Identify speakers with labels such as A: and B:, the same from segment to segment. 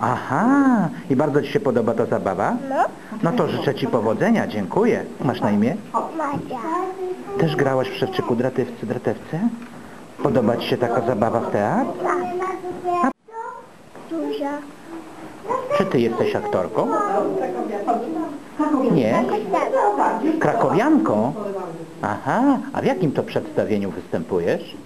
A: Aha, i bardzo Ci się podoba ta zabawa?
B: No.
A: No to życzę Ci powodzenia, dziękuję. Masz na imię?
B: Madzia.
A: Też grałaś w Szewczyku Dratewcy, Dratewce? Podoba Ci się taka zabawa w teatr?
B: Duża.
A: Czy Ty jesteś aktorką?
B: Nie?
A: Krakowianką? Aha, a w jakim to przedstawieniu występujesz?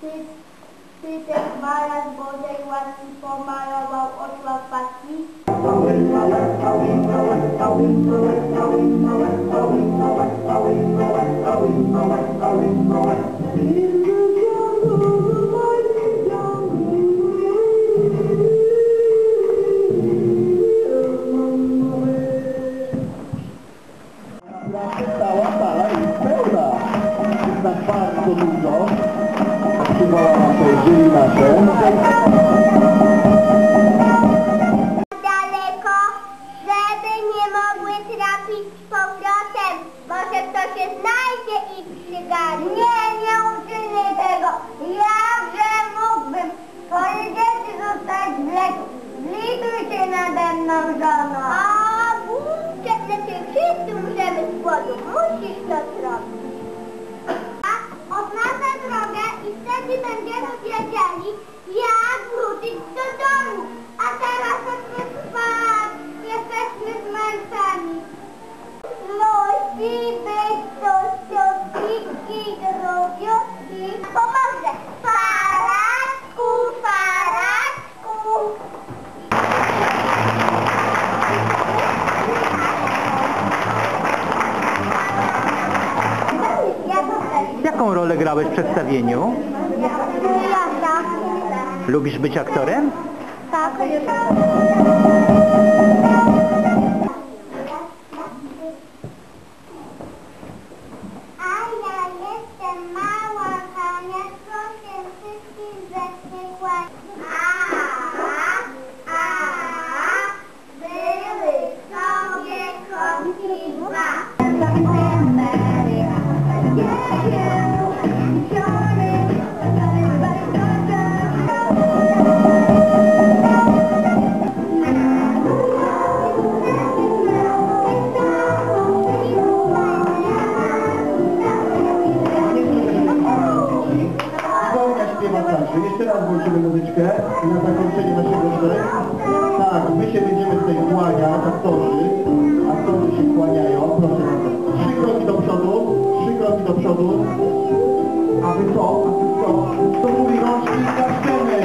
B: Titek Maras Bodai Wati Pomara Wau Otwa Pati In the jungle
C: Tawata, Belda, da parte do Lundó, To
B: daleko, nie trafić powrotem. Może kto się znajdzie i przygani. Nie,
D: nie
B: uczynię tego. Jakże mógłbym dzieci zostać w leku. Zlituj się nade mną. A. Musisz to wtedy będziemy wiedzieli, jak wrócić do domu. A teraz spać. Jesteśmy zmęczeni. Musi być to ciotki drobiutki. Pomoże. Paraczku, paraczku. Ja tutaj.
A: Jaką rolę grałeś w przedstawieniu? Lubisz być aktorem?
B: Tak.
C: jeszcze raz włączymy muzyczkę na zakończenie naszego szeregu. Tak, my się będziemy tutaj kłaniać, aktorzy. Aktorzy się kłaniają, proszę bardzo. Trzy kroki do przodu, trzy kroki do przodu. A wy co? A wy co? To mówi rączki zaczniemy!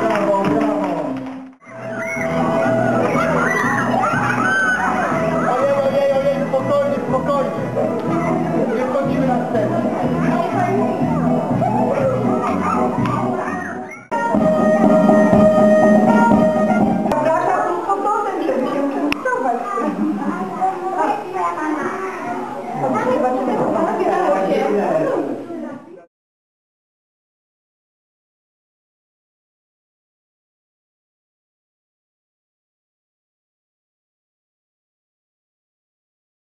C: Brawo, brawo!